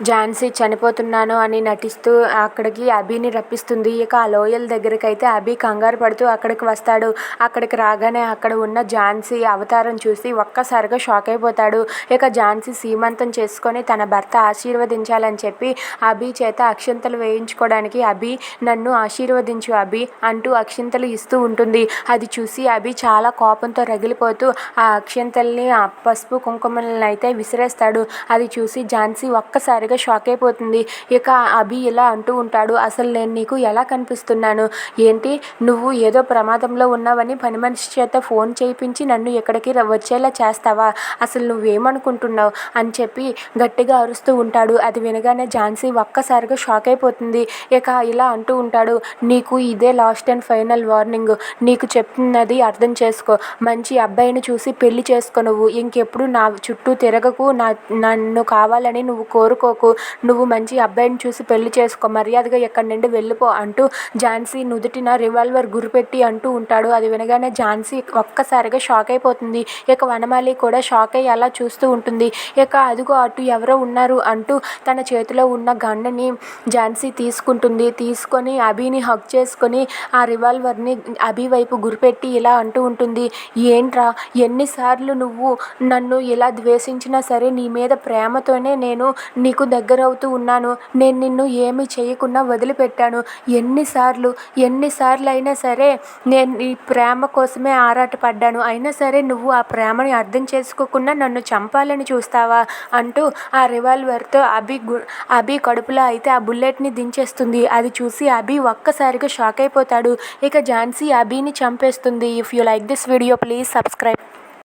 ఝాన్సీ చనిపోతున్నాను అని నటిస్తూ అక్కడికి అభిని రప్పిస్తుంది. ఇక ఆ లోయల దగ్గరకైతే అభి కంగారు పడుతూ అక్కడికి వస్తాడు. అక్కడికి రాగానే అక్కడ ఉన్న ఝాన్సీ అవతారం చూసి ఒక్కసారిగా షాక్ అయిపోతాడు. ఇక ఝాన్సీ సీమంతం చేసుకొని తన భర్త ఆశీర్వదించాలని చెప్పి అభి చేత అక్షింతలు వేయించుకోవడానికి అభి నన్ను ఆశీర్వదించు అభి అంటూ అక్షింతలు ఇస్తూ ఉంటుంది. అది చూసి అభి చాలా కోపంతో రగిలిపోతూ ఆ అక్షింతల్ని ఆ పసుపు కుంకుమలను అయితే విసిరేస్తాడు. అది చూసి ఝాన్సీ ఒక్కసారి ఒక్కసారిగా షాక్ అయిపోతుంది. ఇక అభి ఇలా అంటూ ఉంటాడు. అసలు నేను నీకు ఎలా కనిపిస్తున్నాను? ఏంటి? నువ్వు ఏదో ప్రమాదంలో ఉన్నావని పని మనిషి చేత ఫోన్ చేయించి నన్ను ఇక్కడికి వచ్చేలా చేస్తావా? అసలు నువ్వేమనుకుంటున్నావు? అని చెప్పి గట్టిగా అరుస్తూ ఉంటాడు. అది వినగానే ఝాన్సీ ఒక్కసారిగా షాక్ అయిపోతుంది. ఇక ఇలా అంటూ ఉంటాడు. నీకు ఇదే లాస్ట్ అండ్ ఫైనల్ వార్నింగ్. నీకు చెప్తున్నది అర్థం చేసుకో. మంచి అబ్బాయిని చూసి పెళ్ళి చేసుకో నువ్వు. ఇంకెప్పుడు నా చుట్టూ తిరగకు. నా నన్ను కావాలని నువ్వు కోరుకో చేసుకోకు. నువ్వు మంచి అబ్బాయిని చూసి పెళ్ళి చేసుకో. మర్యాదగా ఎక్కడి నుండి వెళ్ళిపో అంటూ ఝాన్సీ నుదుటిన రివాల్వర్ గురిపెట్టి అంటూ ఉంటాడు. అది వినగానే ఝాన్సీ ఒక్కసారిగా షాక్ అయిపోతుంది. ఇక వనమాలి కూడా షాక్ అయ్యి అలా చూస్తూ ఉంటుంది. ఇక అదిగో అటు ఎవరో ఉన్నారు అంటూ తన చేతిలో ఉన్న గన్నని ఝాన్సీ తీసుకుంటుంది. తీసుకొని అభిని హక్ చేసుకొని ఆ రివాల్వర్ని అభి వైపు గురిపెట్టి ఇలా అంటూ ఉంటుంది. ఏంట్రా ఎన్నిసార్లు నువ్వు నన్ను ఇలా ద్వేషించినా సరే నీ మీద ప్రేమతోనే నేను నీకు నీకు దగ్గరవుతూ ఉన్నాను. నేను నిన్ను ఏమి చేయకుండా వదిలిపెట్టాను. ఎన్నిసార్లు ఎన్నిసార్లు అయినా సరే నేను నీ ప్రేమ కోసమే ఆరాటపడ్డాను. అయినా సరే నువ్వు ఆ ప్రేమని అర్థం చేసుకోకుండా నన్ను చంపాలని చూస్తావా? అంటూ ఆ రివాల్వర్తో అభి గు అభి కడుపులో అయితే ఆ బుల్లెట్ని దించేస్తుంది. అది చూసి అభి ఒక్కసారిగా షాక్ అయిపోతాడు. ఇక ఝాన్సీ అభిని చంపేస్తుంది. If you like this video please subscribe